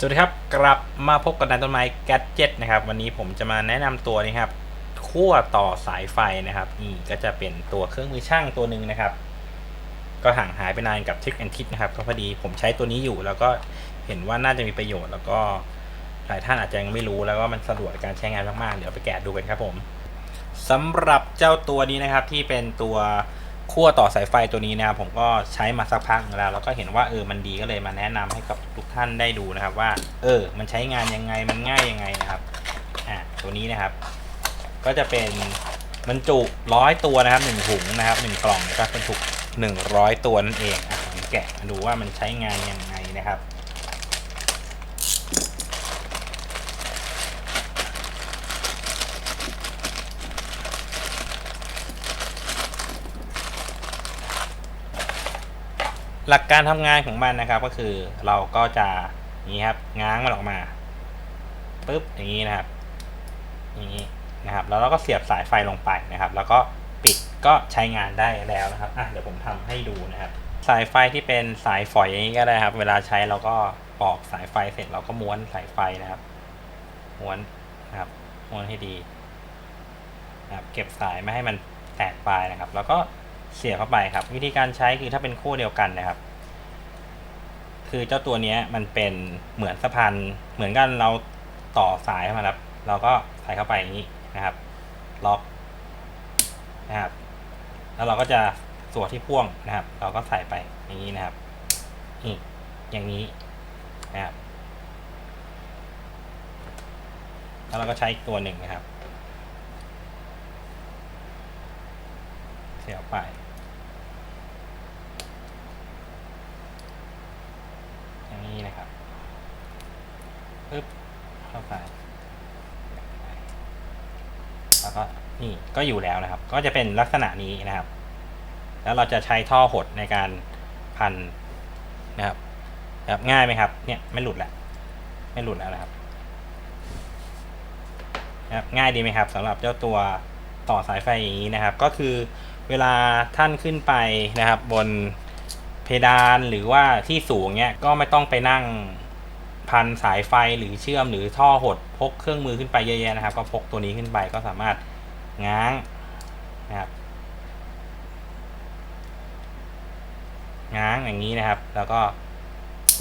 สวัสดีครับ กลับมาพบกับนายต้นไม้แกจ็ตนะครับ วันนี้ผมจะมาแนะนำตัวนี้ครับขั้วต่อสายไฟนะครับนี่ก็จะเป็นตัวเครื่องมือช่างตัวหนึ่งนะครับ ก็ห่างหายไปนานกับทิกแอนทิกนะครับก็พอดีผมใช้ตัวนี้อยู่ แล้วก็เห็นว่าน่าจะมีประโยชน์ แล้วก็หลายท่านอาจจะยังไม่รู้แล้วก็มันสะดวกในการใช้งานมากๆ เดี๋ยวไปแกะดูกันครับผมสำหรับเจ้าตัวนี้นะครับที่เป็นตัว ขั้วต่อสายไฟตัวนี้นะครับผมก็ใช้มาสักพักแล้ว แล้วก็เห็นว่าเออมันดีก็เลยมาแนะนำให้กับทุกท่านได้ดูนะครับ ว่า เออ มันใช้งานยังไงมันง่ายยังไงนะครับอ่าตัวนี้นะครับ ก็จะเป็นบรรจุร้อยตัวนะครับหนึ่งถุงนะครับหนึ่งกล่องก็บรรจุหนึ่งร้อยตัวนั่นเองอะผมแกะมาดูว่ามันใช้งานยังไงนะครับ หลักการทำงานของมันนะครับก็คือเราก็จะนี้ครับง้างมันออกมาปุ๊บอย่างนี้นะครับอย่างนี้นะครับ แล้วเราก็เสียบสายไฟลงไปนะครับ แล้วก็ปิดก็ใช้งานได้แล้วนะครับอะเดี๋ยวผมทำให้ดูนะครับ สายไฟที่เป็นสายฝอยอย่างนี้ก็ได้ครับ เวลาใช้เราก็ปอกสายไฟเสร็จเราก็ม้วนสายไฟนะครับ ม้วนนะครับม้วนให้ดีนะครับเก็บสายไม่ให้มันแตกปลายนะครับ แล้วก็ เสียบเข้าไปครับ วิธีการใช้คือถ้าเป็นคู่เดียวกันนะครับ คือเจ้าตัวนี้มันเป็นเหมือนสะพานเหมือนกันเราต่อสายเข้ามาครับ เราก็ใส่เข้าไปอย่างนี้นะครับ ล็อกนะครับ แล้วเราก็จะส่วนที่พ่วงนะครับ เราก็ใส่ไปอย่างนี้นะครับนี่อย่างนี้นะครับแล้วเราก็ใช้อีกตัวหนึ่งนะครับ สียบไป อย่างนี้นะครับปึ๊บเข้าไปแล้วก็นี่ก็อยู่แล้วนะครับ ก็จะเป็นลักษณะนี้นะครับ แล้วเราจะใช้ท่อหดในการพันนะครับครับง่ายไหมครับ เนี่ยไม่หลุดแล้วไม่หลุดแล้วนะครับนะครับ ง่ายดีไหมครับสำหรับเจ้าตัวต่อสายไฟอย่างนี้นะครับ ก็คือ เวลาท่านขึ้นไปนะครับบนเพดานหรือว่าที่สูงเนี่ยก็ไม่ต้องไปนั่งพันสายไฟหรือเชื่อมหรือท่อหดพกเครื่องมือขึ้นไปเยอะๆนะครับ ก็พกตัวนี้ขึ้นไปก็สามารถง้างนะครับง้างอย่างนี้นะครับ แล้วก็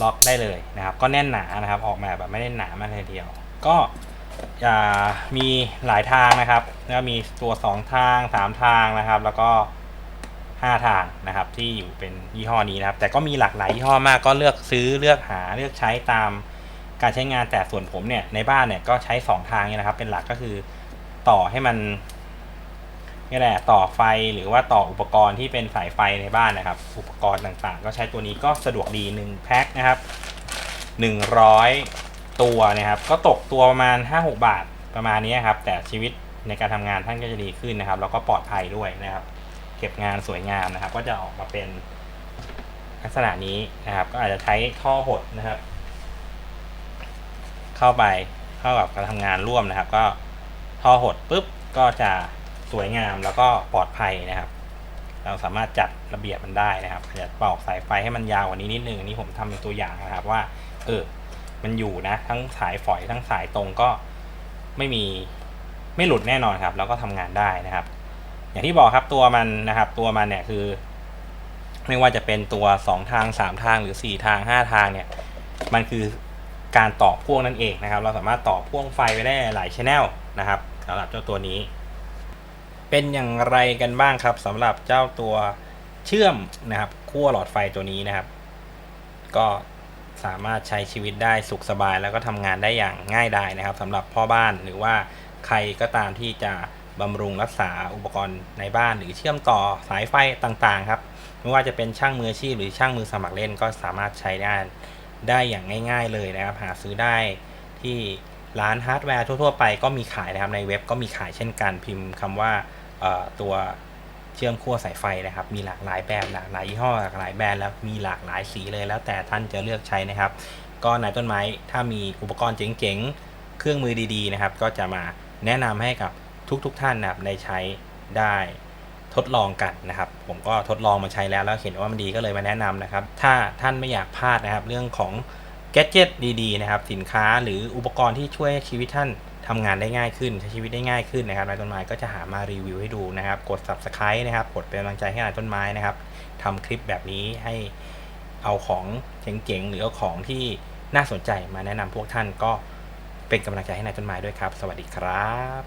ล็อกได้เลยนะครับ ก็แน่นหนานะครับ ออกมาแบบไม่ได้หนามากเลยเดียว ก็ มีหลายทางนะครับแล้วมีตัว 2 ทาง 3 ทางนะครับ แล้วก็ 5 ทางนะครับ ที่อยู่เป็นยี่ห้อนี้นะครับ แต่ก็มีหลากหลายยี่ห้อมากก็เลือกซื้อเลือกหาเลือกใช้ตามการใช้งานแต่ส่วนผมเนี่ยในบ้านเนี่ยก็ใช้ 2 ทางเนี่ยนะครับ เป็นหลักก็คือต่อให้มันนี่แหละต่อไฟหรือว่าต่ออุปกรณ์ที่เป็นสายไฟในบ้านนะครับ อุปกรณ์ต่างๆ ก็ใช้ตัวนี้ก็สะดวกดี1แพ็คนะครับ100 ตัวนะครับ ก็ตกตัวประมาณ 5-6 บาทประมาณนี้ครับ แต่ชีวิตในการทำงานท่านก็จะดีขึ้นนะครับ แล้วก็ปลอดภัยด้วยนะครับ เก็บงานสวยงามนะครับ ก็จะออกมาเป็นลักษณะนี้นะครับ ก็อาจจะใช้ท่อหดนะครับ เข้าไปเข้ากับการทำงานร่วมนะครับ ก็ท่อหดปุ๊บก็จะสวยงามแล้วก็ปลอดภัยนะครับ เราสามารถจัดระเบียบมันได้นะครับอาจจะปอกสายไฟให้มันยาวกว่านี้นิดนึงอันนี้ผมทำเป็นตัวอย่างนะครับว่า เออ มันอยู่นะ ทั้งสายฝอยทั้งสายตรงก็ไม่มีไม่หลุดแน่นอนครับ แล้วก็ทำงานได้นะครับ อย่างที่บอกครับตัวมันนะครับ ตัวมันเนี่ยคือ ไม่ว่าจะเป็นตัว 2 ทาง 3 ทางหรือ 4 ทาง 5 ทางเนี่ย มันคือการต่อพ่วงนั่นเองนะครับ เราสามารถต่อพ่วงไฟไปได้หลายชแนลนะครับสำหรับเจ้าตัวนี้ เป็นอย่างไรกันบ้างครับสำหรับเจ้าตัวเชื่อมนะครับ ขั้วหลอดไฟตัวนี้นะครับ ก็ สามารถใช้ชีวิตได้สุขสบาย แล้วก็ทำงานได้อย่างง่ายดายนะครับสำหรับพ่อบ้านหรือว่าใครก็ตามที่จะบำรุงรักษาอุปกรณ์ในบ้าน หรือเชื่อมต่อสายไฟต่างๆครับไม่ว่าจะเป็นช่างมืออาชีพหรือช่างมือสมัครเล่นก็สามารถใช้ได้ได้อย่างง่าย ๆ เลยนะครับ หาซื้อได้ที่ร้านฮาร์ดแวร์ทั่วๆไปก็มีขายนะครับในเว็บก็มีขายเช่นกันพิมพ์คำว่าตัว เชื่อมขั้วสายไฟนะครับ มีหลากหลายแบบหลากหลายยี่ห้อหลากหลายแบรนด์แล้วมีหลากหลายสีเลยแล้วแต่ท่านจะเลือกใช้นะครับ ก็นายต้นไม้ถ้ามีอุปกรณ์เจ๋งๆ เครื่องมือดีๆนะครับ ก็จะมาแนะนำให้กับทุกๆท่านนะครับได้ใช้ได้ทดลองกันนะครับ ผมก็ทดลองมาใช้แล้วแล้วเห็นว่ามันดีก็เลยมาแนะนำนะครับ ถ้าท่านไม่อยากพลาดนะครับ เรื่องของกจ e t ดีๆนะครับ สินค้าหรืออุปกรณ์ที่ช่วยชีวิตท่าน ทำงานได้ง่ายขึ้นใช้ชีวิตได้ง่ายขึ้นนะครับนายต้นไม้ก็จะหามารีวิวให้ดูนะครับ กด subscribe นะครับกดเป็นกำลังใจให้นายต้นไม้นะครับทำคลิปแบบนี้ให้เอาของเจ๋งๆหรือเอาของที่น่าสนใจมาแนะนำพวกท่านก็เป็นกำลังใจให้นายต้นไม้ด้วยครับ สวัสดีครับ